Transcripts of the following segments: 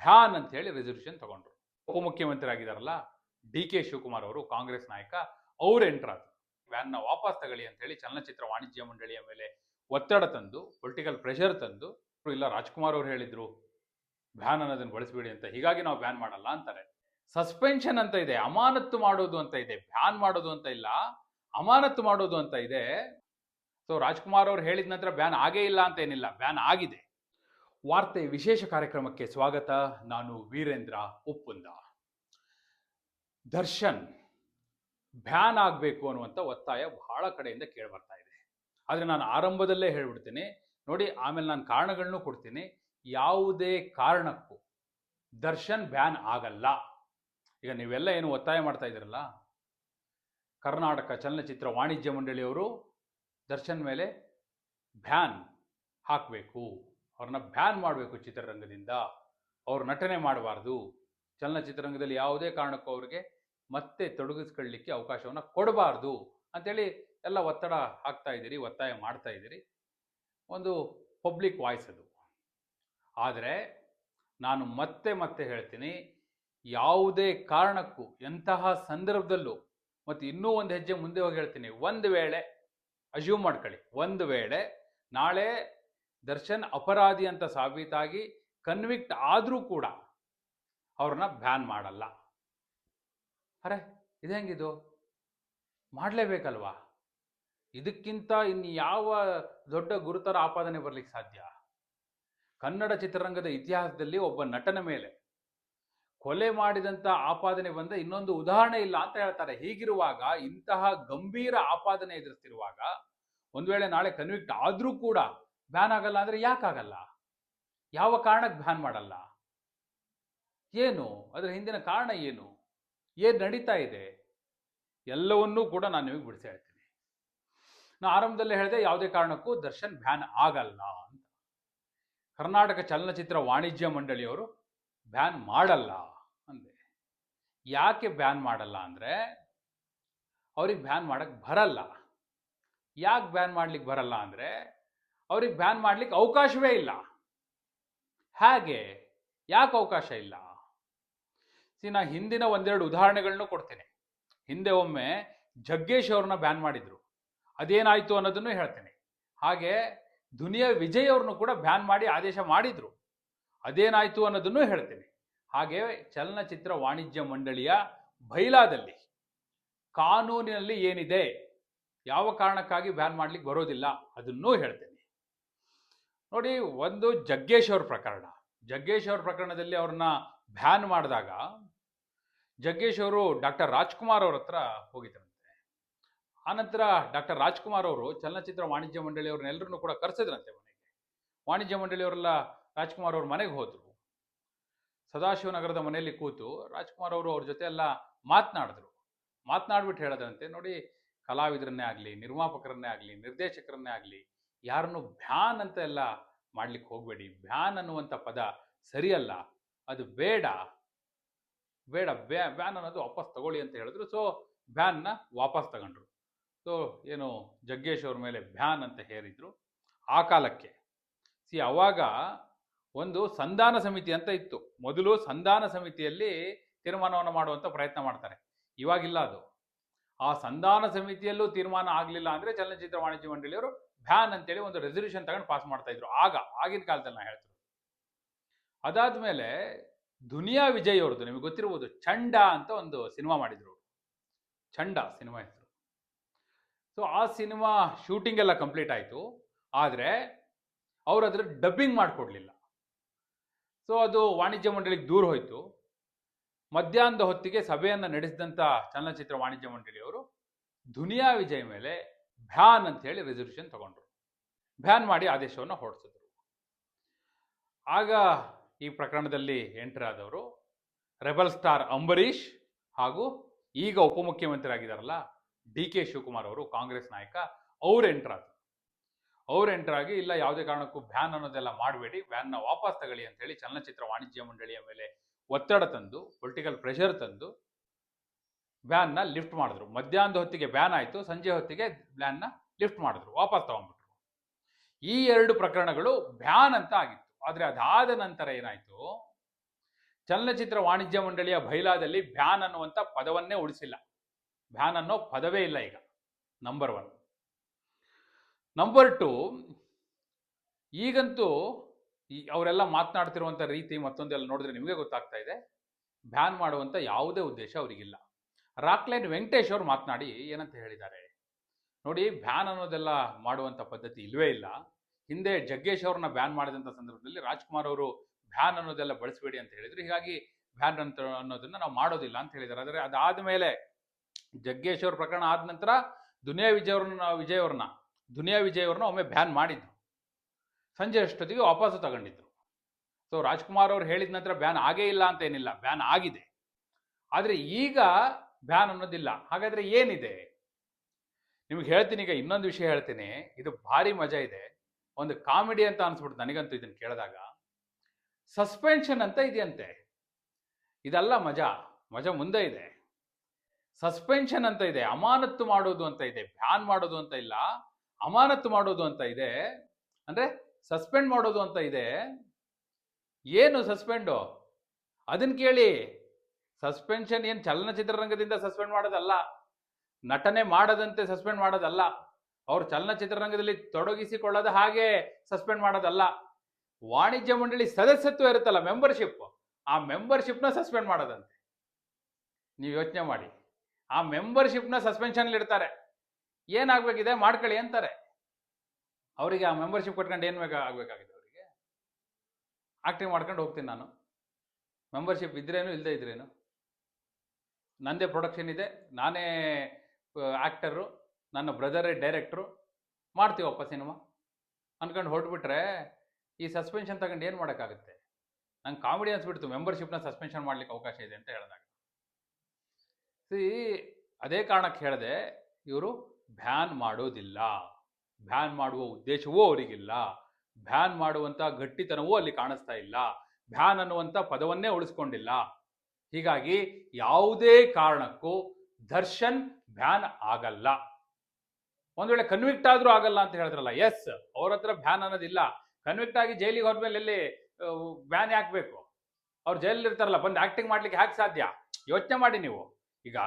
ಭ್ಯಾನ್ ಅಂತ ಹೇಳಿ ರೆಸಲ್ಯೂಷನ್ ತಗೊಂಡ್ರು. ಉಪಮುಖ್ಯಮಂತ್ರಿ ಆಗಿದಾರಲ್ಲ ಡಿ ಕೆ ಶಿವಕುಮಾರ್ ಅವರು, ಕಾಂಗ್ರೆಸ್ ನಾಯಕ, ಅವ್ರು ಎಂಟರ್ ಆದ್ರು. ವ್ಯಾನ್ನ ವಾಪಸ್ ತಗೊಳ್ಳಿ ಅಂತ ಹೇಳಿ ಚಲನಚಿತ್ರ ವಾಣಿಜ್ಯ ಮಂಡಳಿಯ ಮೇಲೆ ಒತ್ತಡ ತಂದು ಪೊಲಿಟಿಕಲ್ ಪ್ರೆಷರ್ ತಂದು, ಇಲ್ಲ ರಾಜ್ಕುಮಾರ್ ಅವರು ಹೇಳಿದ್ರು, ಬ್ಯಾನ್ ಅನ್ನೋದನ್ನು ಬಳಸಬೇಡಿ ಅಂತ, ಹೀಗಾಗಿ ನಾವು ಬ್ಯಾನ್ ಮಾಡಲ್ಲ ಅಂತಾರೆ. ಸಸ್ಪೆನ್ಷನ್ ಅಂತ ಇದೆ, ಅಮಾನತ್ತು ಮಾಡೋದು ಅಂತ ಇದೆ, ಬ್ಯಾನ್ ಮಾಡೋದು ಅಂತ ಇಲ್ಲ, ಅಮಾನತ್ತು ಮಾಡೋದು ಅಂತ ಇದೆ. ಸೊ ರಾಜ್ಕುಮಾರ್ ಅವರು ಹೇಳಿದ ನಂತರ ಬ್ಯಾನ್ ಆಗೇ ಇಲ್ಲ ಅಂತ ಏನಿಲ್ಲ, ಬ್ಯಾನ್ ಆಗಿದೆ. ವಾರ್ತೆ ವಿಶೇಷ ಕಾರ್ಯಕ್ರಮಕ್ಕೆ ಸ್ವಾಗತ. ನಾನು ವೀರೇಂದ್ರ ಉಪ್ಪುಂದ. ದರ್ಶನ್, ಬ್ಯಾನ್ ಆಗಬೇಕು ಅನ್ನುವಂಥ ಒತ್ತಾಯ ಬಹಳ ಕಡೆಯಿಂದ ಕೇಳಿಬರ್ತಾ ಇದೆ. ಆದರೆ ನಾನು ಆರಂಭದಲ್ಲೇ ಹೇಳ್ಬಿಡ್ತೀನಿ, ನೋಡಿ ಆಮೇಲೆ ನಾನು ಕಾರಣಗಳನ್ನೂ ಕೊಡ್ತೀನಿ. ಯಾವುದೇ ಕಾರಣಕ್ಕೂ ದರ್ಶನ್ ಬ್ಯಾನ್ ಆಗಲ್ಲ. ಈಗ ನೀವೆಲ್ಲ ಏನು ಒತ್ತಾಯ ಮಾಡ್ತಾ ಇದ್ದೀರಲ್ಲ? ಕರ್ನಾಟಕ ಚಲನಚಿತ್ರ ವಾಣಿಜ್ಯ ಮಂಡಳಿಯವರು ದರ್ಶನ್ ಮೇಲೆ ಬ್ಯಾನ್ ಹಾಕಬೇಕು. ಅವ್ರನ್ನ ಬ್ಯಾನ್ ಮಾಡಬೇಕು ಚಿತ್ರರಂಗದಿಂದ. ಅವ್ರು ನಟನೆ ಮಾಡಬಾರ್ದು. ಚಲನಚಿತ್ರರಂಗದಲ್ಲಿ ಯಾವುದೇ ಕಾರಣಕ್ಕೂ ಅವ್ರಿಗೆ ಮತ್ತೆ ತೊಡಗಿಸ್ಕೊಳ್ಳಿಕ್ಕೆ ಅವಕಾಶವನ್ನು ಕೊಡಬಾರ್ದು. ಅಂಥೇಳಿ ಎಲ್ಲ ಒತ್ತಡ ಹಾಕ್ತಾ ಇದ್ದೀರಿ, ಒತ್ತಾಯ ಮಾಡ್ತಾ ಇದ್ದೀರಿ. ಒಂದು ಪಬ್ಲಿಕ್ ವಾಯ್ಸ್ ಅದು. ಆದರೆ ನಾನು ಮತ್ತೆ ಮತ್ತೆ ಹೇಳ್ತೀನಿ, ಯಾವುದೇ ಕಾರಣಕ್ಕೂ ಎಂತಹ ಸಂದರ್ಭದಲ್ಲೂ ಮತ್ತು ಇನ್ನೂ ಒಂದು ಹೆಜ್ಜೆ ಮುಂದೆ ಹೋಗಿ ಹೇಳ್ತೀನಿ. ಒಂದು ವೇಳೆ ಅಜ್ಯೂಮ್ ಮಾಡ್ಕೊಳ್ಳಿ. ಒಂದು ವೇಳೆ ನಾಳೆ ದರ್ಶನ್ ಅಪರಾಧಿ ಅಂತ ಸಾಬೀತಾಗಿ ಕನ್ವಿಕ್ಟ್ ಆದರೂ ಕೂಡ ಅವ್ರನ್ನ ಬ್ಯಾನ್ ಮಾಡಲ್ಲ. ಅರೆ, ಇದು ಹೆಂಗಿದು? ಮಾಡಲೇಬೇಕಲ್ವಾ? ಇದಕ್ಕಿಂತ ಇನ್ಯಾವ ಯಾವ ದೊಡ್ಡ ಗುರುತರ ಆಪಾದನೆ ಬರಲಿಕ್ಕೆ ಸಾಧ್ಯ? ಕನ್ನಡ ಚಿತ್ರರಂಗದ ಇತಿಹಾಸದಲ್ಲಿ ಒಬ್ಬ ನಟನ ಮೇಲೆ ಕೊಲೆ ಮಾಡಿದಂಥ ಆಪಾದನೆ ಬಂದ ಇನ್ನೊಂದು ಉದಾಹರಣೆ ಇಲ್ಲ ಅಂತ ಹೇಳ್ತಾರೆ. ಹೀಗಿರುವಾಗ ಇಂತಹ ಗಂಭೀರ ಆಪಾದನೆ ಎದುರಿಸ್ತಿರುವಾಗ ಒಂದು ವೇಳೆ ನಾಳೆ ಕನ್ವಿಕ್ಟ್ ಆದರೂ ಕೂಡ ಬ್ಯಾನ್ ಆಗಲ್ಲ ಅಂದರೆ ಯಾಕಾಗಲ್ಲ ಯಾವ ಕಾರಣಕ್ಕೆ ಬ್ಯಾನ್ ಮಾಡಲ್ಲ? ಏನು? ಅದರ ಹಿಂದಿನ ಕಾರಣ ಏನು? ಏನು ನಡೀತಾ ಇದೆ? ಎಲ್ಲವನ್ನೂ ಕೂಡ ನಾನು ನಿಮಗೆ ಬಿಡಿಸಿ ಹೇಳ್ತೀನಿ. ನಾನು ಆರಂಭದಲ್ಲೇ ಹೇಳಿದೆ ಯಾವುದೇ ಕಾರಣಕ್ಕೂ ದರ್ಶನ್ ಬ್ಯಾನ್ ಆಗಲ್ಲ ಅಂತ. ಕರ್ನಾಟಕ ಚಲನಚಿತ್ರ ವಾಣಿಜ್ಯ ಮಂಡಳಿಯವರು ಬ್ಯಾನ್ ಮಾಡಲ್ಲ ಅಂದೆ. ಯಾಕೆ ಬ್ಯಾನ್ ಮಾಡಲ್ಲ ಅಂದರೆ ಅವ್ರಿಗೆ ಬ್ಯಾನ್ ಮಾಡೋಕ್ಕೆ ಬರಲ್ಲ. ಯಾಕೆ ಬ್ಯಾನ್ ಮಾಡ್ಲಿಕ್ಕೆ ಬರಲ್ಲ ಅಂದರೆ ಅವ್ರಿಗೆ ಬ್ಯಾನ್ ಮಾಡ್ಲಿಕ್ಕೆ ಅವಕಾಶವೇ ಇಲ್ಲ. ಹಾಗೆ ಯಾಕೆ ಅವಕಾಶ ಇಲ್ಲ? ಸಿ, ನಾ ಹಿಂದಿನ ಒಂದೆರಡು ಉದಾಹರಣೆಗಳನ್ನು ಕೊಡ್ತೇನೆ. ಹಿಂದೆ ಒಮ್ಮೆ ಜಗ್ಗೇಶ್ ಅವ್ರನ್ನ ಬ್ಯಾನ್ ಮಾಡಿದ್ರು. ಅದೇನಾಯ್ತು ಅನ್ನೋದನ್ನು ಹೇಳ್ತೇನೆ. ಹಾಗೆ ದುನಿಯಾ ವಿಜಯ್ ಅವ್ರನ್ನು ಕೂಡ ಬ್ಯಾನ್ ಮಾಡಿ ಆದೇಶ ಮಾಡಿದ್ರು. ಅದೇನಾಯ್ತು ಅನ್ನೋದನ್ನು ಹೇಳ್ತೇನೆ. ಹಾಗೆ ಚಲನಚಿತ್ರ ವಾಣಿಜ್ಯ ಮಂಡಳಿಯ ಬೈಲಾದಲ್ಲಿ ಕಾನೂನಿನಲ್ಲಿ ಏನಿದೆ? ಯಾವ ಕಾರಣಕ್ಕಾಗಿ ಬ್ಯಾನ್ ಮಾಡ್ಲಿಕ್ಕೆ ಬರೋದಿಲ್ಲ? ಅದನ್ನೂ ಹೇಳ್ತೇನೆ. ನೋಡಿ, ಒಂದು ಜಗ್ಗೇಶ್ ಅವ್ರ ಪ್ರಕರಣ. ಜಗ್ಗೇಶ್ ಅವ್ರ ಪ್ರಕರಣದಲ್ಲಿ ಅವ್ರನ್ನ ಬ್ಯಾನ್ ಮಾಡಿದಾಗ ಜಗ್ಗೇಶ್ ಅವರು ಡಾಕ್ಟರ್ ರಾಜ್ಕುಮಾರ್ ಅವ್ರ ಹತ್ರ ಹೋಗಿದ್ರಂತೆ. ಆನಂತರ ಡಾಕ್ಟರ್ ರಾಜ್ಕುಮಾರ್ ಅವರು ಚಲನಚಿತ್ರ ವಾಣಿಜ್ಯ ಮಂಡಳಿಯವ್ರನ್ನೆಲ್ಲರನ್ನು ಕೂಡ ಕರೆಸಿದ್ರಂತೆ ಮನೆಗೆ. ವಾಣಿಜ್ಯ ಮಂಡಳಿಯವರೆಲ್ಲ ರಾಜ್ಕುಮಾರ್ ಅವ್ರ ಮನೆಗೆ ಹೋದ್ರು. ಸದಾಶಿವನಗರದ ಮನೆಯಲ್ಲಿ ಕೂತು ರಾಜ್ಕುಮಾರ್ ಅವರು ಅವ್ರ ಜೊತೆ ಎಲ್ಲ ಮಾತನಾಡಿದ್ರು. ಮಾತನಾಡ್ಬಿಟ್ಟು ಹೇಳದಂತೆ, ನೋಡಿ, ಕಲಾವಿದರನ್ನೇ ಆಗಲಿ, ನಿರ್ಮಾಪಕರನ್ನೇ ಆಗಲಿ, ನಿರ್ದೇಶಕರನ್ನೇ ಆಗಲಿ ಯಾರನ್ನು ಭ್ಯಾನ್ ಅಂತ ಎಲ್ಲ ಮಾಡ್ಲಿಕ್ಕೆ ಹೋಗಬೇಡಿ. ಭ್ಯಾನ್ ಅನ್ನುವಂಥ ಪದ ಸರಿಯಲ್ಲ. ಅದು ಬೇಡ. ಬೇಡ. ಬ್ಯಾ ಬ್ಯಾನ್ ಅನ್ನೋದು ವಾಪಸ್ ತಗೊಳ್ಳಿ ಅಂತ ಹೇಳಿದ್ರು. ಸೊ ಬ್ಯಾನ್ನ ವಾಪಸ್ ತಗೊಂಡ್ರು. ಸೊ, ಏನು ಜಗ್ಗೇಶ್ ಅವ್ರ ಮೇಲೆ ಬ್ಯಾನ್ ಅಂತ ಹೇರಿದ್ರು. ಆ ಕಾಲಕ್ಕೆ. ಸಿ, ಅವಾಗ ಒಂದು ಸಂಧಾನ ಸಮಿತಿ ಅಂತ ಇತ್ತು. ಮೊದಲು ಸಂಧಾನ ಸಮಿತಿಯಲ್ಲಿ ತೀರ್ಮಾನವನ್ನು ಮಾಡುವಂಥ ಪ್ರಯತ್ನ ಮಾಡ್ತಾರೆ. ಇವಾಗಿಲ್ಲ ಅದು. ಆ ಸಂಧಾನ ಸಮಿತಿಯಲ್ಲೂ ತೀರ್ಮಾನ ಆಗಲಿಲ್ಲ ಅಂದರೆ ಚಲನಚಿತ್ರ ವಾಣಿಜ್ಯ ಮಂಡಳಿಯವರು ಬ್ಯಾನ್ ಅಂತೇಳಿ ಒಂದು ರೆಸಲ್ಯೂಷನ್ ತಗೊಂಡು ಪಾಸ್ ಮಾಡ್ತಾ ಇದ್ರು. ಆಗ, ಆಗಿನ ಕಾಲದಲ್ಲಿ ನಾ ಹೇಳ್ತೀನಿ ಅದಾದ್ಮೇಲೆ ದುನಿಯಾ ವಿಜಯ್ ಅವ್ರದ್ದು, ನಿಮಗೆ ಗೊತ್ತಿರ್ಬೋದು, ಚಂಡ ಅಂತ ಒಂದು ಸಿನಿಮಾ ಮಾಡಿದ್ರು. ಚಂಡ ಸಿನಿಮಾ ಹೆಸರು. ಸೊ ಆ ಸಿನಿಮಾ ಶೂಟಿಂಗ್ ಎಲ್ಲ ಕಂಪ್ಲೀಟ್ ಆಯಿತು. ಆದರೆ ಅವ್ರು ಅದ್ರ ಡಬ್ಬಿಂಗ್ ಮಾಡಿಕೊಡ್ಲಿಲ್ಲ. ಸೊ ಅದು ವಾಣಿಜ್ಯ ಮಂಡಳಿಗೆ ದೂರ ಹೋಯಿತು. ಮಧ್ಯಾಹ್ನದ ಹೊತ್ತಿಗೆ ಸಭೆಯನ್ನು ನಡೆಸಿದಂಥ ಚಲನಚಿತ್ರ ವಾಣಿಜ್ಯ ಮಂಡಳಿಯವರು ದುನಿಯಾ ವಿಜಯ್ ಮೇಲೆ ಬ್ಯಾನ್ ಅಂತ ಹೇಳಿ ರೆಸಲ್ಯೂಷನ್ ತಗೊಂಡ್ರು. ಬ್ಯಾನ್ ಮಾಡಿ ಆದೇಶವನ್ನು ಹೊರಡಿಸಿದ್ರು. ಆಗ ಈ ಪ್ರಕರಣದಲ್ಲಿ ಎಂಟರ್ ಆದವರು ರೆಬಲ್ ಸ್ಟಾರ್ ಅಂಬರೀಷ್ ಹಾಗೂ ಈಗ ಉಪಮುಖ್ಯಮಂತ್ರಿ ಆಗಿದಾರಲ್ಲ ಡಿ ಕೆ ಶಿವಕುಮಾರ್ ಅವರು, ಕಾಂಗ್ರೆಸ್ ನಾಯಕ, ಅವ್ರು ಎಂಟರ್ ಆದ್ರು ಅವ್ರು ಎಂಟರ್ ಆಗಿ ಇಲ್ಲ ಯಾವುದೇ ಕಾರಣಕ್ಕೂ ಬ್ಯಾನ್ ಅನ್ನೋದೆಲ್ಲ ಮಾಡಬೇಡಿ, ಬ್ಯಾನ್ನ ವಾಪಸ್ ತಗೊಳ್ಳಿ ಅಂತ ಹೇಳಿ ಚಲನಚಿತ್ರ ವಾಣಿಜ್ಯ ಮಂಡಳಿಯ ಮೇಲೆ ಒತ್ತಡ ತಂದು ಪೊಲಿಟಿಕಲ್ ಪ್ರೆಷರ್ ತಂದು ಬ್ಯಾನ್ನ ಲಿಫ್ಟ್ ಮಾಡಿದ್ರು. ಮಧ್ಯಾಹ್ನದ ಹೊತ್ತಿಗೆ ಬ್ಯಾನ್ ಆಯಿತು, ಸಂಜೆ ಹೊತ್ತಿಗೆ ಬ್ಯಾನ್ನ ಲಿಫ್ಟ್ ಮಾಡಿದ್ರು, ವಾಪಸ್ ತಗೊಂಡ್ಬಿಟ್ರು. ಈ ಎರಡು ಪ್ರಕರಣಗಳು ಬ್ಯಾನ್ ಅಂತ ಆಗಿತ್ತು. ಆದರೆ ಅದಾದ ನಂತರ ಏನಾಯಿತು? ಚಲನಚಿತ್ರ ವಾಣಿಜ್ಯ ಮಂಡಳಿಯ ಬೈಲಾದಲ್ಲಿ ಬ್ಯಾನ್ ಅನ್ನುವಂಥ ಪದವನ್ನೇ ಉಳಿಸಿಲ್ಲ. ಬ್ಯಾನ್ ಅನ್ನೋ ಪದವೇ ಇಲ್ಲ ಈಗ. ನಂಬರ್ ಒನ್ ನಂಬರ್ ಟು ಈಗಂತೂ ಈ ಅವರೆಲ್ಲ ಮಾತನಾಡ್ತಿರುವಂಥ ರೀತಿ ಮತ್ತೊಂದೆಲ್ಲ ನೋಡಿದ್ರೆ ನಿಮಗೆ ಗೊತ್ತಾಗ್ತಾ ಇದೆ. ಬ್ಯಾನ್ ಮಾಡುವಂಥ ಯಾವುದೇ ಉದ್ದೇಶ ಅವರಿಗಿಲ್ಲ. ರಾಕ್ಲೈನ್ ವೆಂಕಟೇಶ್ ಅವರು ಮಾತನಾಡಿ ಏನಂತ ಹೇಳಿದ್ದಾರೆ? ನೋಡಿ, ಬ್ಯಾನ್ ಅನ್ನೋದೆಲ್ಲ ಮಾಡುವಂಥ ಪದ್ಧತಿ ಇಲ್ವೇ ಇಲ್ಲ. ಹಿಂದೆ ಜಗ್ಗೇಶ್ ಅವ್ರನ್ನ ಬ್ಯಾನ್ ಮಾಡಿದಂಥ ಸಂದರ್ಭದಲ್ಲಿ ರಾಜ್ಕುಮಾರ್ ಅವರು ಬ್ಯಾನ್ ಅನ್ನೋದೆಲ್ಲ ಬಳಸಬೇಡಿ ಅಂತ ಹೇಳಿದ್ರು. ಹೀಗಾಗಿ ಬ್ಯಾನ್ ಅಂತ ಅನ್ನೋದನ್ನ ನಾವು ಮಾಡೋದಿಲ್ಲ ಅಂತ ಹೇಳಿದ್ದಾರೆ. ಆದರೆ ಅದಾದ ಮೇಲೆ ಜಗ್ಗೇಶ್ ಅವ್ರ ಪ್ರಕರಣ ಆದ ನಂತರ ದುನಿಯಾ ವಿಜಯ್ ಅವ್ರನ್ನ ವಿಜಯ್ ಅವ್ರನ್ನ, ದುನಿಯಾ ವಿಜಯ್ ಅವ್ರನ್ನ ಒಮ್ಮೆ ಬ್ಯಾನ್ ಮಾಡಿದ್ದು ಸಂಜೆ ಅಷ್ಟೊತ್ತಿಗೆ ವಾಪಸ್ಸು ತಗೊಂಡಿದ್ರು. ಸೊ ರಾಜ್ಕುಮಾರ್ ಅವ್ರು ಹೇಳಿದ ನಂತರ ಬ್ಯಾನ್ ಆಗೇ ಇಲ್ಲ ಅಂತ ಏನಿಲ್ಲ, ಬ್ಯಾನ್ ಆಗಿದೆ. ಆದರೆ ಈಗ ಬ್ಯಾನ್ ಅನ್ನೋದಿಲ್ಲ. ಹಾಗಾದ್ರೆ ಏನಿದೆ? ನಿಮ್ಗೆ ಹೇಳ್ತೀನಿ ಈಗ ಇನ್ನೊಂದು ವಿಷಯ ಹೇಳ್ತೀನಿ. ಇದು ಭಾರಿ ಮಜಾ ಇದೆ. ಒಂದು ಕಾಮಿಡಿ ಅಂತ ಅನ್ಸ್ಬಿಟ್ಟು ನನಗಂತೂ ಇದನ್ನು ಕೇಳಿದಾಗ, ಸಸ್ಪೆನ್ಷನ್ ಅಂತ ಇದೆಯಂತೆ. ಇದಲ್ಲ ಮಜಾ ಮಜಾ ಮುಂದೆ ಇದೆ. ಸಸ್ಪೆನ್ಷನ್ ಅಂತ ಇದೆ, ಅಮಾನತ್ತು ಮಾಡೋದು ಅಂತ ಇದೆ, ಬ್ಯಾನ್ ಮಾಡೋದು ಅಂತ ಇಲ್ಲ, ಅಮಾನತ್ತು ಮಾಡೋದು ಅಂತ ಇದೆ. ಅಂದ್ರೆ ಸಸ್ಪೆಂಡ್ ಮಾಡೋದು ಅಂತ ಇದೆ. ಏನು ಸಸ್ಪೆಂಡು? ಅದನ್ನ ಕೇಳಿ. ಸಸ್ಪೆನ್ಷನ್ ಏನು ಚಲನಚಿತ್ರರಂಗದಿಂದ ಸಸ್ಪೆಂಡ್ ಮಾಡೋದಲ್ಲ. ನಟನೆ ಮಾಡದಂತೆ ಸಸ್ಪೆಂಡ್ ಮಾಡೋದಲ್ಲ. ಅವ್ರು ಚಲನಚಿತ್ರರಂಗದಲ್ಲಿ ತೊಡಗಿಸಿಕೊಳ್ಳದ ಹಾಗೆ ಸಸ್ಪೆಂಡ್ ಮಾಡೋದಲ್ಲ. ವಾಣಿಜ್ಯ ಮಂಡಳಿ ಸದಸ್ಯತ್ವ ಇರುತ್ತಲ್ಲ ಮೆಂಬರ್ಶಿಪ್. ಆ ಮೆಂಬರ್ಶಿಪ್ನ ಸಸ್ಪೆಂಡ್ ಮಾಡೋದಂತೆ. ನೀವು ಯೋಚನೆ ಮಾಡಿ. ಆ ಮೆಂಬರ್ಶಿಪ್ನ ಸಸ್ಪೆನ್ಷನ್ ಇಡ್ತಾರೆ ಏನಾಗಬೇಕಿದೆ? ಮಾಡ್ಕೊಳ್ಳಿ ಅಂತಾರೆ. ಅವರಿಗೆ ಆ ಮೆಂಬರ್ಶಿಪ್ ಕೊಟ್ಕೊಂಡು ಏನು ಬೇಕಾ ಆಗಬೇಕಾಗಿದೆ ಅವರಿಗೆ? ಆಕ್ಟಿಂಗ್ ಮಾಡ್ಕೊಂಡು ಹೋಗ್ತೀನಿ ನಾನು. ಮೆಂಬರ್ಶಿಪ್ ಇದ್ರೇನು ಇಲ್ಲದೆ ಇದ್ರೇನು? ನನ್ನದೇ ಪ್ರೊಡಕ್ಷನ್ ಇದೆ. ನಾನೇ ಆ್ಯಕ್ಟರು ನನ್ನ ಬ್ರದರೇ ಡೈರೆಕ್ಟ್ರು ಮಾಡ್ತೀವಪ್ಪ ಸಿನಿಮಾ ಅಂದ್ಕೊಂಡು ಹೊರಟ್ಬಿಟ್ರೆ ಈ ಸಸ್ಪೆನ್ಷನ್ ತಗೊಂಡು ಏನು ಮಾಡೋಕ್ಕಾಗುತ್ತೆ? ನಂಗೆ ಕಾಮಿಡಿ ಅನ್ಸ್ಬಿಡ್ತು. ಮೆಂಬರ್ಶಿಪ್ನ ಸಸ್ಪೆನ್ಷನ್ ಮಾಡ್ಲಿಕ್ಕೆ ಅವಕಾಶ ಇದೆ ಅಂತ ಹೇಳಿದಾಗ. ಸಿ ಅದೇ ಕಾರಣಕ್ಕೆ ಹೇಳಿದೆ, ಇವರು ಬ್ಯಾನ್ ಮಾಡೋದಿಲ್ಲ. ಬ್ಯಾನ್ ಮಾಡುವ ಉದ್ದೇಶವೂ ಅವರಿಗಿಲ್ಲ. ಬ್ಯಾನ್ ಮಾಡುವಂಥ ಗಟ್ಟಿತನವೂ ಅಲ್ಲಿ ಕಾಣಿಸ್ತಾ ಇಲ್ಲ. ಬ್ಯಾನ್ ಅನ್ನುವಂಥ ಪದವನ್ನೇ ಉಳಿಸ್ಕೊಂಡಿಲ್ಲ. ಹೀಗಾಗಿ ಯಾವುದೇ ಕಾರಣಕ್ಕೂ ದರ್ಶನ್ ಬ್ಯಾನ್ ಆಗಲ್ಲ. ಒಂದ್ ವೇಳೆ ಕನ್ವಿಕ್ಟ್ ಆದ್ರೂ ಆಗಲ್ಲ ಅಂತ ಹೇಳಿದ್ರಲ್ಲ ಎಸ್ ಅವ್ರ ಹತ್ರ ಬ್ಯಾನ್ ಅನ್ನೋದಿಲ್ಲ. ಕನ್ವಿಕ್ಟ್ ಆಗಿ ಜೈಲಿಗೆ ಹೋದ್ಮೇಲೆ ಎಲ್ಲಿ ಬ್ಯಾನ್ ಯಾಕಬೇಕು ಅವ್ರು ಜೈಲಲ್ಲಿ ಇರ್ತಾರಲ್ಲ, ಬಂದು ಆಕ್ಟಿಂಗ್ ಮಾಡ್ಲಿಕ್ಕೆ ಹ್ಯಾಕ್ ಸಾಧ್ಯ? ಯೋಚನೆ ಮಾಡಿ ನೀವು. ಈಗ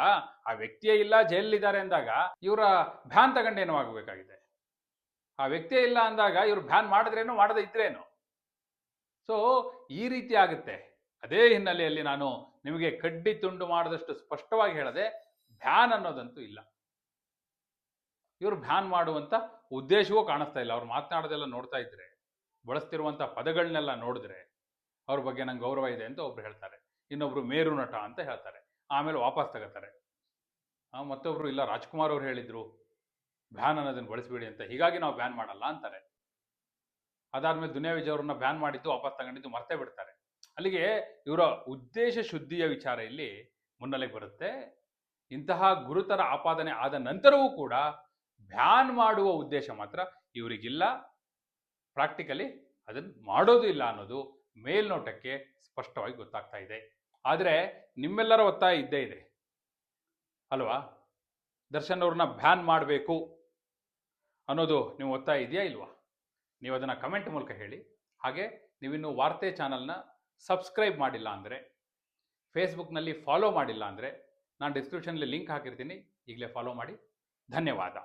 ಆ ವ್ಯಕ್ತಿಯೇ ಇಲ್ಲ ಜೈಲಿದ್ದಾರೆ ಅಂದಾಗ ಇವರ ಬ್ಯಾನ್ ತಗೊಂಡೇನೋ ಆಗಬೇಕಾಗಿದೆ? ಆ ವ್ಯಕ್ತಿಯೇ ಇಲ್ಲ ಅಂದಾಗ ಇವ್ರು ಬ್ಯಾನ್ ಮಾಡಿದ್ರೇನು, ಮಾಡದೇ ಇದ್ರೇನು? ಸೊ ಈ ರೀತಿ ಆಗುತ್ತೆ. ಅದೇ ಹಿನ್ನೆಲೆಯಲ್ಲಿ ನಾನು ನಿಮಗೆ ಕಡ್ಡಿ ತುಂಡು ಮಾಡಿದಷ್ಟು ಸ್ಪಷ್ಟವಾಗಿ ಹೇಳದೆ ಬ್ಯಾನ್ ಅನ್ನೋದಂತೂ ಇಲ್ಲ. ಇವರು ಬ್ಯಾನ್ ಮಾಡುವಂತ ಉದ್ದೇಶವೂ ಕಾಣಿಸ್ತಾ ಇಲ್ಲ. ಅವ್ರು ಮಾತನಾಡೋದೆಲ್ಲ ನೋಡ್ತಾ ಇದ್ರೆ ಬಳಸ್ತಿರುವಂಥ ಪದಗಳನ್ನೆಲ್ಲ ನೋಡಿದ್ರೆ ಅವ್ರ ಬಗ್ಗೆ ನಂಗೆ ಗೌರವ ಇದೆ ಅಂತ ಒಬ್ರು ಹೇಳ್ತಾರೆ. ಇನ್ನೊಬ್ರು ಮೇರು ನಟ ಅಂತ ಹೇಳ್ತಾರೆ. ಆಮೇಲೆ ವಾಪಸ್ ತಗೋತಾರೆ. ಮತ್ತೊಬ್ರು ಇಲ್ಲ, ರಾಜ್ಕುಮಾರ್ ಅವ್ರು ಹೇಳಿದ್ರು. ಬ್ಯಾನ್ ಅನ್ನೋದನ್ನು ಬಳಸಬೇಡಿ ಅಂತ ಹೀಗಾಗಿ ನಾವು ಬ್ಯಾನ್ ಮಾಡಲ್ಲ ಅಂತಾರೆ. ಅದಾದ್ಮೇಲೆ ದುನಿಯಾ ವಿಜಯ್ ಅವ್ರನ್ನ ಬ್ಯಾನ್ ಮಾಡಿದ್ದು ವಾಪಸ್ ತಗೊಂಡಿದ್ದು ಮರ್ತೇ ಬಿಡ್ತಾರೆ. ಅಲ್ಲಿಗೆ ಇವರ ಉದ್ದೇಶ ಶುದ್ಧಿಯ ವಿಚಾರ ಇಲ್ಲಿ ಮುನ್ನೆಲೆಗೆ ಬರುತ್ತೆ. ಇಂತಹ ಗುರುತರ ಆಪಾದನೆ ಆದ ನಂತರವೂ ಕೂಡ ಬ್ಯಾನ್ ಮಾಡುವ ಉದ್ದೇಶ ಮಾತ್ರ ಇವರಿಗಿಲ್ಲ. ಪ್ರಾಕ್ಟಿಕಲಿ ಅದನ್ನು ಮಾಡೋದು ಇಲ್ಲ ಅನ್ನೋದು ಮೇಲ್ನೋಟಕ್ಕೆ ಸ್ಪಷ್ಟವಾಗಿ ಗೊತ್ತಾಗ್ತಾ ಇದೆ. ಆದರೆ ನಿಮ್ಮೆಲ್ಲರ ಒತ್ತಾಯ ಇದ್ದೇ ಇದೆ. ಅಲ್ವಾ? ದರ್ಶನ್ ಅವ್ರನ್ನ ಬ್ಯಾನ್ ಮಾಡಬೇಕು. ಅನ್ನೋದು ನೀವು ಒತ್ತಾಯ ಇದೆಯಾ ಇಲ್ವಾ? ನೀವು ಅದನ್ನು ಕಮೆಂಟ್ ಮೂಲಕ ಹೇಳಿ. ಹಾಗೆ ನೀವಿನ್ನು ವಾರ್ತೆ ಚಾನಲ್ನ ಸಬ್ಸ್ಕ್ರೈಬ್ ಮಾಡಿಲ್ಲ ಅಂದರೆ ಫೇಸ್ಬುಕ್ನಲ್ಲಿ ಫಾಲೋ ಮಾಡಿಲ್ಲ ಅಂದರೆ, ನಾನು ಡಿಸ್ಕ್ರಿಪ್ಷನಲ್ಲಿ ಲಿಂಕ್ ಹಾಕಿರ್ತೀನಿ. ಈಗಲೇ ಫಾಲೋ ಮಾಡಿ. ಧನ್ಯವಾದ.